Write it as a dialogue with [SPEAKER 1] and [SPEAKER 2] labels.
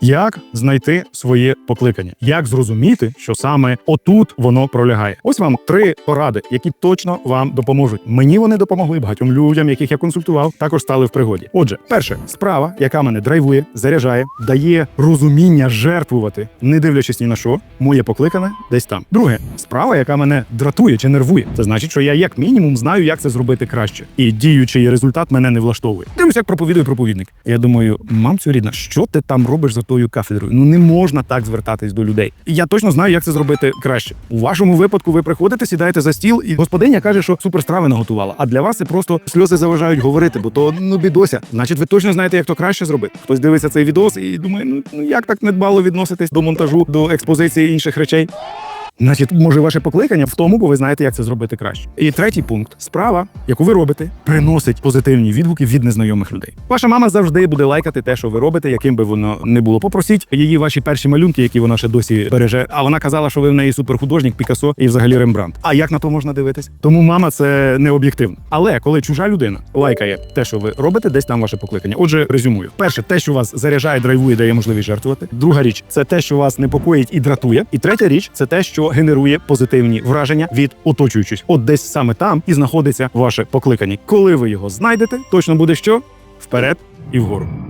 [SPEAKER 1] Як знайти своє покликання? Як зрозуміти, що саме отут воно пролягає? Ось вам три поради, які точно вам допоможуть. Мені вони допомогли багатьом людям, яких я консультував, також стали в пригоді. Отже, перше справа, яка мене драйвує, заряджає, дає розуміння жертвувати, не дивлячись ні на що, моє покликане десь там. Друге, справа, яка мене дратує чи нервує. Це значить, що я як мінімум знаю, як це зробити краще. І діючий результат мене не влаштовує. Дивлюсь, як проповідує проповідник. Я думаю, мамцю рідна, що ти там робиш за тою кафедрою? Ну не можна так звертатись до людей. І я точно знаю, як це зробити краще. У вашому випадку ви приходите, сідаєте за стіл, і господиня каже, що суперстрави наготувала. А для вас це просто сльози заважають говорити, бо то ну бідося. Значить, ви точно знаєте, як то краще зробити. Хтось дивиться цей відос і думає, ну, ну як так недбало відноситись до монтажу, до експозиції інших речей. Значить, може, ваше покликання в тому, бо ви знаєте, як це зробити краще. І третій пункт справа, яку ви робите, приносить позитивні відгуки від незнайомих людей. Ваша мама завжди буде лайкати те, що ви робите, яким би воно не було. Попросіть її ваші перші малюнки, які вона ще досі береже. А вона казала, що ви в неї суперхудожник, Пікассо і взагалі Рембрандт. А як на то можна дивитись? Тому мама це не об'єктивно. Але коли чужа людина лайкає те, що ви робите, десь там ваше покликання. Отже, резюмую: перше, те, що вас заряджає, драйвує, дає можливість жертвувати. Друга річ це те, що вас непокоїть і дратує. І третя річ це те, генерує позитивні враження від оточуючих. От десь саме там і знаходиться ваше покликання. Коли ви його знайдете, точно буде що вперед і вгору.